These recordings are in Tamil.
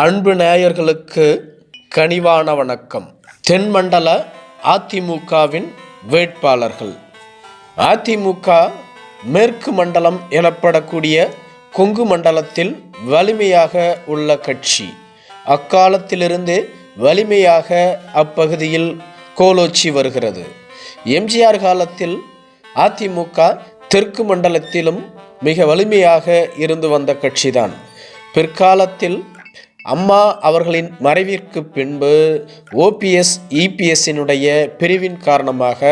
அன்பு நேயர்களுக்கு கனிவான வணக்கம். தென்மண்டல அதிமுகவின் வேட்பாளர்கள். அதிமுக மேற்கு மண்டலம் எனப்படக்கூடிய கொங்கு மண்டலத்தில் வலிமையாக உள்ள கட்சி. அக்காலத்திலிருந்தே வலிமையாக அப்பகுதியில் கோலோச்சி வருகிறது. எம்ஜிஆர் காலத்தில் அதிமுக தெற்கு மண்டலத்திலும் மிக வலிமையாக இருந்து வந்த கட்சிதான். பிற்காலத்தில் அம்மா அவர்களின் மறைவிற்கு பின்பு ஓபிஎஸ் இபிஎஸ்ஸினுடைய பிரிவின் காரணமாக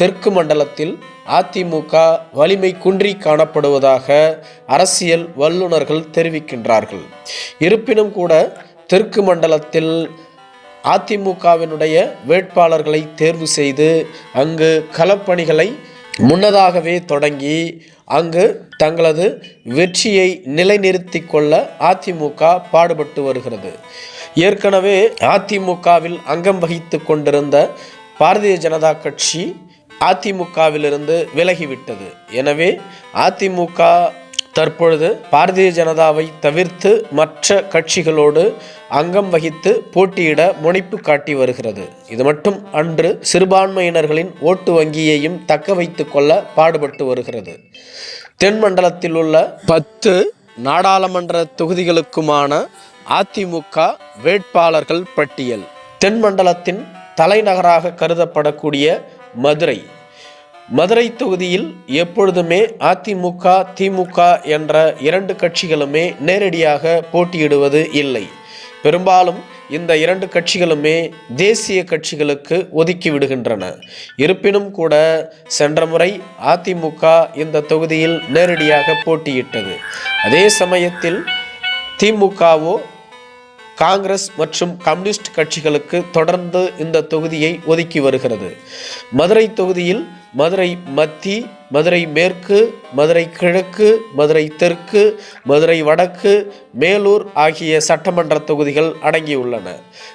தெற்கு மண்டலத்தில் அதிமுக வலிமை குன்றி காணப்படுவதாக அரசியல் வல்லுநர்கள் தெரிவிக்கின்றார்கள். இருப்பினும் கூட தெற்கு மண்டலத்தில் அதிமுகவினுடைய வேட்பாளர்களை தேர்வு செய்து அங்கு களப்பணிகளை முன்னதாகவே தொடங்கி அங்கு தங்களது வெற்றியை நிலைநிறுத்திக் கொள்ள அதிமுக பாடுபட்டு வருகிறது. ஏற்கனவே அதிமுகவில் அங்கம் வகித்து கொண்டிருந்த பாரதிய ஜனதா கட்சி அதிமுகவிலிருந்து விலகிவிட்டது. எனவே அதிமுக தற்பொழுது பாரதிய ஜனதாவை தவிர்த்து மற்ற கட்சிகளோடு அங்கம் வகித்து போட்டியிட முனைப்பு காட்டி வருகிறது. இது மட்டும் அன்று சிறுபான்மையினர்களின் ஓட்டு வங்கியையும் தக்க வைத்து கொள்ள பாடுபட்டு வருகிறது. தென் மண்டலத்தில் உள்ள பத்து நாடாளுமன்ற தொகுதிகளுக்குமான அதிமுக வேட்பாளர்கள் பட்டியல். தென் மண்டலத்தின் தலைநகராக கருதப்படக்கூடிய மதுரை மதுரை தொகுதியில் எப்பொழுதுமே அதிமுக திமுக என்ற இரண்டு கட்சிகளுமே நேரடியாக போட்டியிடுவது இல்லை. பெரும்பாலும் இந்த இரண்டு கட்சிகளுமே தேசிய கட்சிகளுக்கு ஒதுக்கி விடுகின்றன. இருப்பினும் கூட சென்ற முறை அதிமுக இந்த தொகுதியில் நேரடியாக போட்டியிட்டது. அதே சமயத்தில் திமுகவோ காங்கிரஸ் மற்றும் கம்யூனிஸ்ட் கட்சிகளுக்கு தொடர்ந்து இந்த தொகுதியை ஒதுக்கி வருகிறது. மதுரை தொகுதியில் மதுரை மத்தி மதுரை மேற்கு மதுரை கிழக்கு மதுரை தெற்கு மதுரை வடக்கு மேலூர் ஆகிய சட்டமன்ற தொகுதிகள் அடங்கியுள்ளன.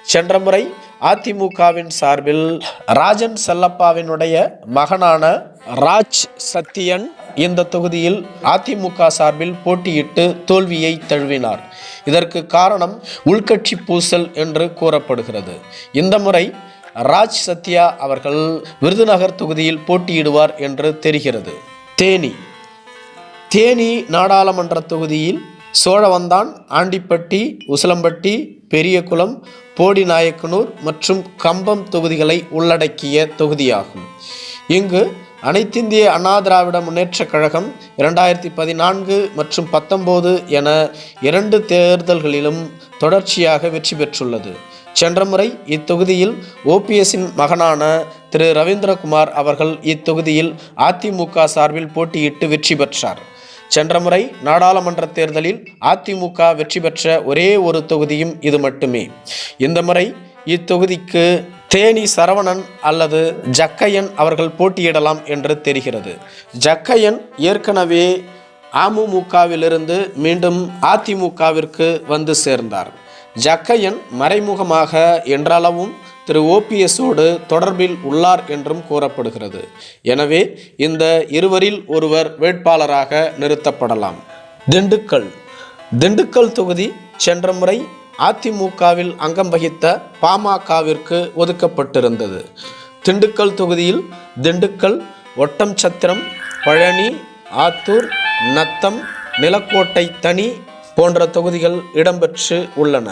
சென்ற முறை அதிமுகவின் சார்பில் ராஜன் செல்லப்பாவினுடைய மகனான ராஜ் சத்தியன் இந்த தொகுதியில் அதிமுக சார்பில் போட்டியிட்டு தோல்வியை தழுவினார். இதற்கு காரணம் உள்கட்சி பூசல் என்று கூறப்படுகிறது. இந்த முறை ராஜ் சத்யா அவர்கள் விருதுநகர் தொகுதியில் போட்டியிடுவார் என்று தெரிகிறது. தேனி. தேனி நாடாளுமன்ற தொகுதியில் சோழவந்தான் ஆண்டிப்பட்டி உசிலம்பட்டி பெரியகுளம் போடிநாயக்கனூர் மற்றும் கம்பம் தொகுதிகளை உள்ளடக்கிய தொகுதியாகும். இங்கு அனைத்திந்திய அண்ணா திராவிட முன்னேற்றக் கழகம் இரண்டாயிரத்தி பதினான்கு மற்றும் பத்தொம்போது என இரண்டு தேர்தல்களிலும் தொடர்ச்சியாக வெற்றி பெற்றுள்ளது. சென்ற முறை இத்தொகுதியில் ஓபிஎஸ்ஸின் மகனான திரு. ரவீந்திரகுமார் அவர்கள் இத்தொகுதியில் அதிமுக சார்பில் போட்டியிட்டு வெற்றி பெற்றார். சென்ற முறை நாடாளுமன்ற தேர்தலில் அதிமுக வெற்றி பெற்ற ஒரே ஒரு தொகுதியும் இது மட்டுமே. இந்த முறை இத்தொகுதிக்கு தேனி சரவணன் அல்லது ஜக்கையன் அவர்கள் போட்டியிடலாம் என்று தெரிகிறது. ஜக்கையன் ஏற்கனவே அமமுகவிலிருந்து மீண்டும் அதிமுகவிற்கு வந்து சேர்ந்தார். ஜக்கையன் மறைமுகமாக என்றளவும் திரு. ஓபிஎஸோடு தொடர்பில் உள்ளார் என்றும் கூறப்படுகிறது. எனவே இந்த இருவரில் ஒருவர் வேட்பாளராக நிறுத்தப்படலாம். திண்டுக்கல். திண்டுக்கல் தொகுதி சென்ற முறை அதிமுகவில் அங்கம் வகித்த பாமகவிற்கு ஒதுக்கப்பட்டிருந்தது. திண்டுக்கல் தொகுதியில் திண்டுக்கல் ஒட்டம் சத்திரம் பழனி ஆத்தூர் நத்தம் நிலக்கோட்டை தனி போன்ற தொகுதிகள் இடம்பெற்று உள்ளன.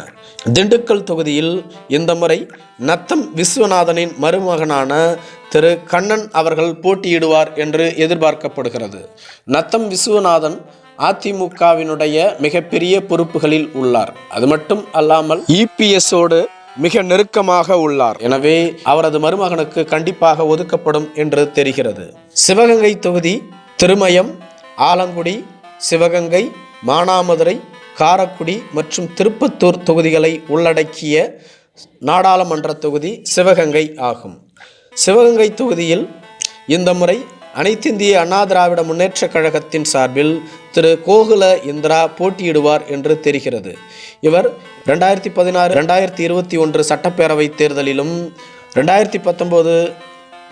திண்டுக்கல் தொகுதியில் இந்த முறை நத்தம் விஸ்வநாதனின் மருமகனான திரு கண்ணன் அவர்கள் போட்டியிடுவார் என்று எதிர்பார்க்கப்படுகிறது. நத்தம் விஸ்வநாதன் அதிமுகவினுடைய மிகப்பெரிய பொறுப்புகளில் உள்ளார். அது மட்டும் அல்லாமல் இபிஎஸோடு மிக நெருக்கமாக உள்ளார். எனவே அவரது மருமகனுக்கு கண்டிப்பாக ஒதுக்கப்படும் என்று தெரிகிறது. சிவகங்கை தொகுதி திருமயம் ஆலங்குடி சிவகங்கை மானாமதுரை காரக்குடி மற்றும் திருப்பத்தூர் தொகுதிகளை உள்ளடக்கிய நாடாளுமன்ற தொகுதி சிவகங்கை ஆகும். சிவகங்கை தொகுதியில் இந்த முறை அனைத்திந்திய அண்ணா திராவிட முன்னேற்றக் கழகத்தின் சார்பில் திரு கோகுல இந்திரா போட்டியிடுவார் என்று தெரிகிறது. இவர் ரெண்டாயிரத்தி பதினாறு ரெண்டாயிரத்தி இருபத்தி ஒன்று சட்டப்பேரவை தேர்தலிலும் ரெண்டாயிரத்தி பத்தொம்போது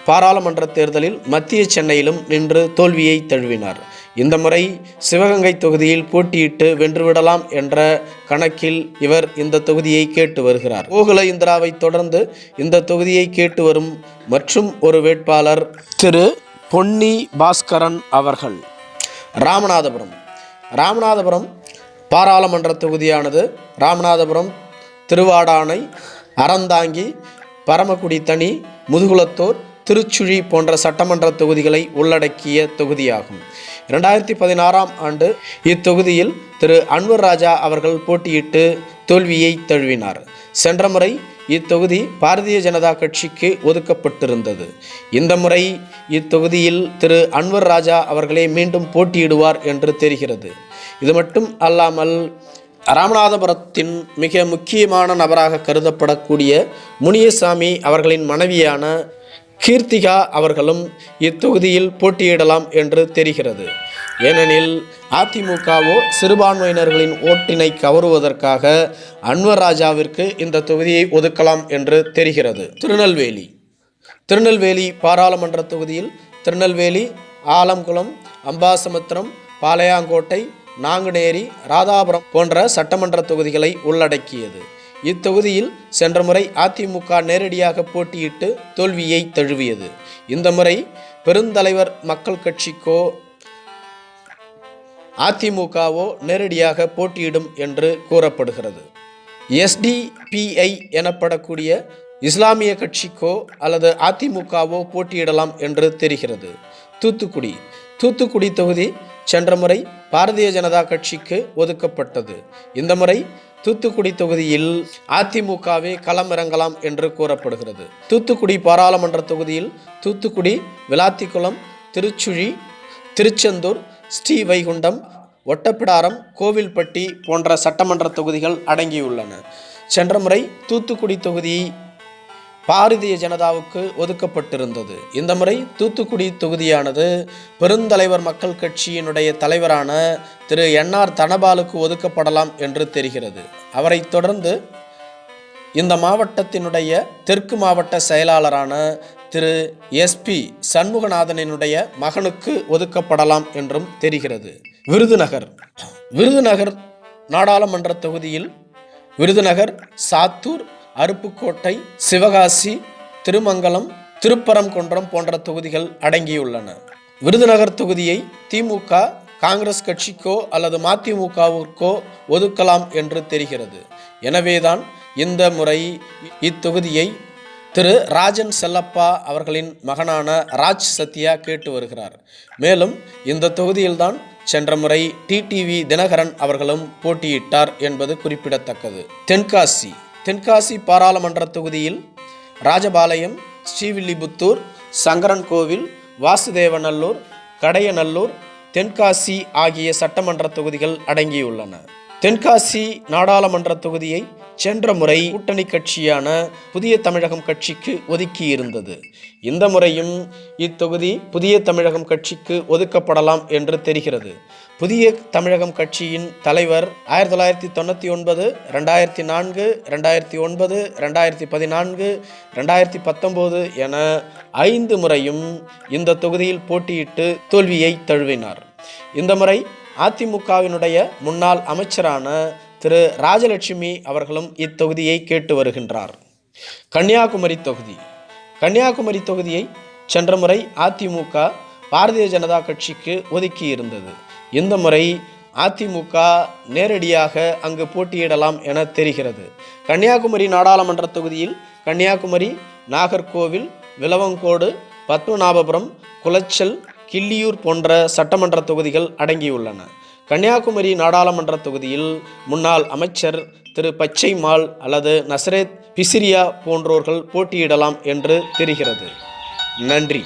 பாராளுமன்ற தேர்தலில் மத்திய சென்னையிலும் நின்று தோல்வியை தழுவினார். இந்த முறை சிவகங்கை தொகுதியில் போட்டியிட்டு வென்றுவிடலாம் என்ற கணக்கில் இவர் இந்த தொகுதியை கேட்டு வருகிறார். கோகுல இந்திராவை தொடர்ந்து இந்த தொகுதியை கேட்டு வரும் மற்றும் ஒரு வேட்பாளர் திரு பொன்னி பாஸ்கரன் அவர்கள். ராமநாதபுரம். ராமநாதபுரம் பாராளுமன்ற தொகுதியானது. ராமநாதபுரம் திருவாடானை அறந்தாங்கி பரமக்குடி தனி முதுகுலத்தூர் திருச்சுழி போன்ற சட்டமன்ற தொகுதிகளை உள்ளடக்கிய தொகுதியாகும். இரண்டாயிரத்தி பதினாறாம் ஆண்டு இத்தொகுதியில் திரு அன்வர் ராஜா அவர்கள் போட்டியிட்டு தோல்வியை தழுவினார். சென்ற முறை இத்தொகுதி பாரதிய ஜனதா கட்சிக்கு ஒதுக்கப்பட்டிருந்தது. இந்த முறை இத்தொகுதியில் திரு அன்வர் ராஜா அவர்களே மீண்டும் போட்டியிடுவார் என்று தெரிகிறது. இது மட்டும் அல்லாமல் ராமநாதபுரத்தின் மிக முக்கியமான நபராக கருதப்படக்கூடிய முனியசாமி அவர்களின் மனைவியான கீர்த்திகா அவர்களும் இத்தொகுதியில் போட்டியிடலாம் என்று தெரிகிறது. ஏனெனில் அதிமுகவோ சிறுபான்மையினர்களின் ஓட்டினை கவருவதற்காக அன்வர் ராஜாவிற்கு இந்த தொகுதியை ஒதுக்கலாம் என்று தெரிகிறது. திருநெல்வேலி. திருநெல்வேலி பாராளுமன்ற தொகுதியில் திருநெல்வேலி ஆலங்குளம் அம்பாசமுத்திரம் பாளையாங்கோட்டை நாங்குநேரி ராதாபுரம் போன்ற சட்டமன்ற தொகுதிகளை உள்ளடக்கியது. இத்தொகுதியில் சென்ற முறை அதிமுக நேரடியாக போட்டியிட்டு தோல்வியை தழுவியது. இந்த முறை பெருந்தலைவர் மக்கள் கட்சிக்கோ அதிமுகவோ நேரடியாக போட்டியிடும் என்று கூறப்படுகிறது. எஸ்டிபிஐ எனப்படக்கூடிய இஸ்லாமிய கட்சிக்கோ அல்லது அதிமுகவோ போட்டியிடலாம் என்று தெரிகிறது. தூத்துக்குடி தூத்துக்குடி தொகுதி சென்ற முறை பாரதிய ஜனதா கட்சிக்கு ஒதுக்கப்பட்டது. இந்த முறை தூத்துக்குடி தொகுதியில் அதிமுகவே களமிறங்கலாம் என்று கூறப்படுகிறது. தூத்துக்குடி பாராளுமன்ற தொகுதியில் தூத்துக்குடி விளாத்திக்குளம் திருச்சுழி திருச்செந்தூர் ஸ்ரீவைகுண்டம் ஒட்டப்பிடாரம் கோவில்பட்டி போன்ற சட்டமன்ற தொகுதிகள் அடங்கியுள்ளன. சென்ற முறை தூத்துக்குடி தொகுதி பாரதிய ஜனதாவுக்கு ஒதுக்கப்பட்டிருந்தது. இந்த முறை தூத்துக்குடி தொகுதியானது பெருந்தலைவர் மக்கள் கட்சியினுடைய தலைவரான திரு என்ஆர் தனபாலுக்கு ஒதுக்கப்படலாம் என்று தெரிகிறது. அவரைத் தொடர்ந்து இந்த மாவட்டத்தினுடைய தெற்கு மாவட்ட செயலாளரான திரு எஸ்பி சண்முகநாதனினுடைய மகனுக்கு ஒதுக்கப்படலாம் என்றும் தெரிகிறது. விருதுநகர். விருதுநகர் நாடாளுமன்ற தொகுதியில் விருதுநகர் சாத்தூர் அருப்புக்கோட்டை சிவகாசி திருமங்கலம் திருப்பரங்குன்றம் போன்ற தொகுதிகள் அடங்கியுள்ளன. விருதுநகர் தொகுதியை திமுக காங்கிரஸ் கட்சிக்கோ அல்லது மதிமுகவிற்கோ ஒதுக்கலாம் என்று தெரிகிறது. எனவேதான் இந்த முறை இத்தொகுதியை திரு. ராஜன் செல்லப்பா அவர்களின் மகனான ராஜ் சத்யா கேட்டு வருகிறார். மேலும் இந்த தொகுதியில்தான் சென்ற முறை டிடிவி தினகரன் அவர்களும் போட்டியிட்டார் என்பது குறிப்பிடத்தக்கது. தென்காசி தென்காசி பாராளுமன்ற தொகுதியில் ராஜபாளையம் ஸ்ரீவில்லிபுத்தூர் சங்கரன் கோவில் வாசுதேவநல்லூர் கடையநல்லூர் தென்காசி ஆகிய சட்டமன்ற தொகுதிகள் அடங்கியுள்ளன. தென்காசி நாடாளுமன்ற தொகுதியை சென்ற முறை கூட்டணி கட்சியான புதிய தமிழகம் கட்சிக்கு ஒதுக்கி இருந்தது இந்த முறையும் இத்தொகுதி புதிய தமிழகம் கட்சிக்கு ஒதுக்கப்படலாம் என்று தெரிகிறது. புதிய தமிழகம் கட்சியின் தலைவர் ஆயிரத்தி தொள்ளாயிரத்தி தொண்ணூற்றி ஒன்பது ரெண்டாயிரத்தி நான்கு ரெண்டாயிரத்தி ஒன்பது ரெண்டாயிரத்தி பதினான்கு ரெண்டாயிரத்தி பத்தொம்போது என ஐந்து முறையும் இந்த தொகுதியில் போட்டியிட்டு தோல்வியை தழுவினார். இந்த முறை அதிமுகவினுடைய முன்னாள் அமைச்சரான திரு ராஜலட்சுமி அவர்களும் இத்தொகுதியை கேட்டு வருகின்றார். கன்னியாகுமரி தொகுதி. கன்னியாகுமரி தொகுதியை சென்ற முறை அதிமுக பாரதிய ஜனதா கட்சிக்கு ஒதுக்கி இருந்தது. இந்த முறை அதிமுக நேரடியாக அங்கு போட்டியிடலாம் என தெரிகிறது. கன்னியாகுமரி நாடாளுமன்ற தொகுதியில் கன்னியாகுமரி நாகர்கோவில் விலவங்கோடு பத்மநாபபுரம் குளச்சல் கிள்ளியூர் போன்ற சட்டமன்ற தொகுதிகள் அடங்கியுள்ளன. கன்னியாகுமரி நாடாளுமன்ற தொகுதியில் முன்னாள் அமைச்சர் திரு பச்சைமால் அல்லது நசரேத் பிசிரியா போன்றோர்கள் போட்டியிடலாம் என்று தெரிகிறது. நன்றி.